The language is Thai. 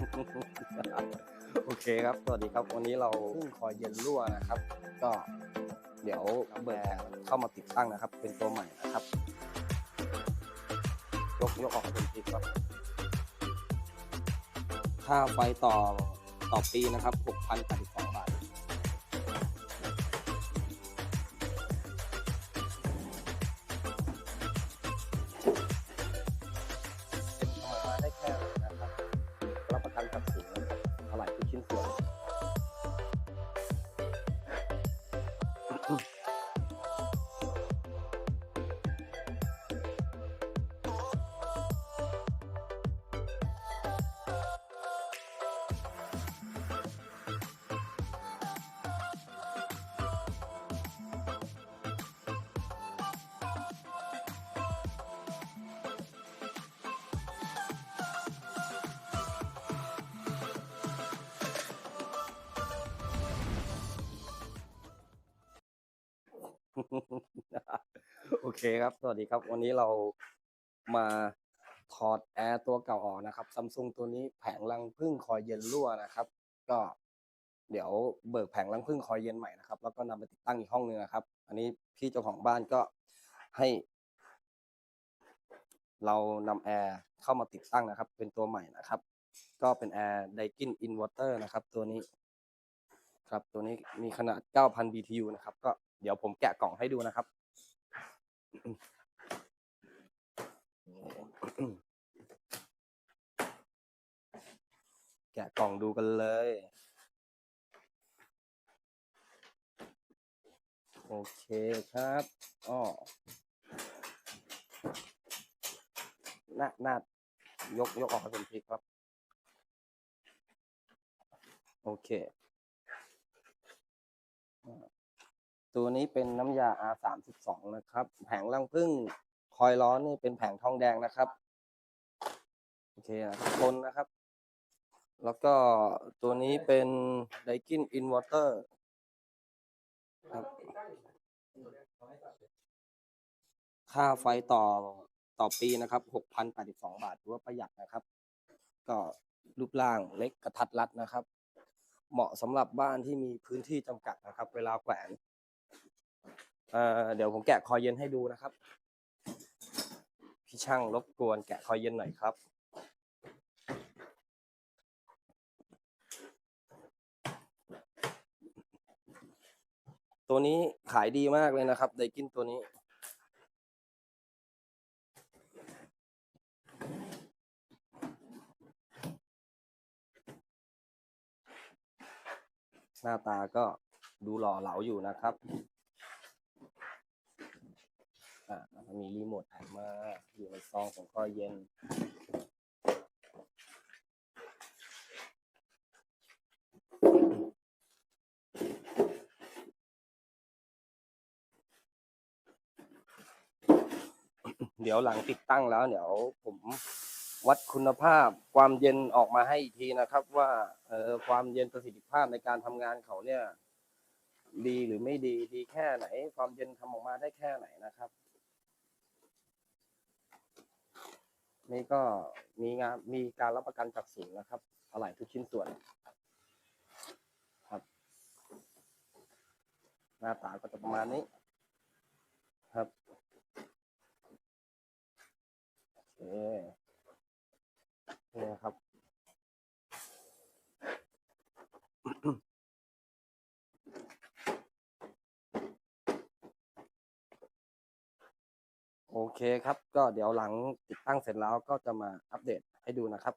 โอเคครับ สวัสดีครับ วันนี้เราเพิ่งคอยเย็นรั่วนะครับ ก็เดี๋ยวเบอร์เข้ามาติดตั้งนะครับ เป็นตัวใหม่นะครับ ยกยกออกเป็นทีครับ ถ้าไฟต่อต่อปีนะครับ6,082บาท โอเคครับ สวัสดีครับ วันนี้เรามาถอดแอร์ตัวเก่าออกนะครับซัมซุงตัวนี้แผงรังพึ่งคอยเย็นรั่วนะครับ ก็เดี๋ยวเบิกแผงรังพึ่งคอยเย็นใหม่นะครับ แล้วก็นำไปติดตั้งอีกห้องนึงนะครับ อันนี้พี่เจ้าของบ้านก็ให้ เรานำแอร์เข้ามาติดตั้งนะครับ เป็นตัวใหม่นะครับ ก็เป็นแอร์ไดกินอินเวอร์เตอร์นะครับ ตัวนี้ ครับตัวนี้มีขนาด 9,000 BTU นะครับ ก็ เดี๋ยวผมแกะกล่องให้ดูนะครับ แกะกล่องดูกันเลย โอเคครับอ้อหน้าหน้ายกยกออกให้เป็นพริครับ โอเค ตัวนี้เป็นน้ำยา R สามสิบสองนะครับ แผงรังพึ่งคอยร้อนนี่เป็นแผงทองแดงนะครับ โอเคนะครับทนนะครับ แล้วก็ตัวนี้เป็นไดกินอินวอเตอร์ครับ ค่าไฟต่อต่อปีนะครับหกพันแปดสิบสองบาทถือว่าประหยัดนะครับ ก็รูปร่างเล็กกระทัดรัดนะครับ เหมาะสำหรับบ้านที่มีพื้นที่จำกัดนะครับ เวลาแขวน เอ่อเดี๋ยวผมแกะคอยเย็นให้ดูนะครับ พี่ช่างรบกวนแกะคอยเย็นหน่อยครับ ตัวนี้ขายดีมากเลยนะครับไดกินตัวนี้ หน้าตาก็ดูหล่อเหลาอยู่นะครับ อ่ามีรีโมทแถมมาอยู่ในซองของคอยเย็นเดี๋ยวหลังติดตั้งแล้ว เดี๋ยวผมวัดคุณภาพความเย็นออกมาให้อีกทีนะครับ ว่าเออความเย็นประสิทธิภาพในการทำงานเขาเนี่ย ดีหรือไม่ดีดีแค่ไหน ความเย็นทำออกมาได้แค่ไหนนะครับ นี่ก็มีงานมีการรับประกันจากศูนย์นะครับอะไหล่ทุกชิ้นส่วนครับ หน้าตาก็จะประมาณนี้ครับ โอเคนี่นะครับ โอ เคครับ ก็เดี๋ยวหลังติดตั้งเสร็จแล้วก็จะมาอัปเดตให้ดูนะครับ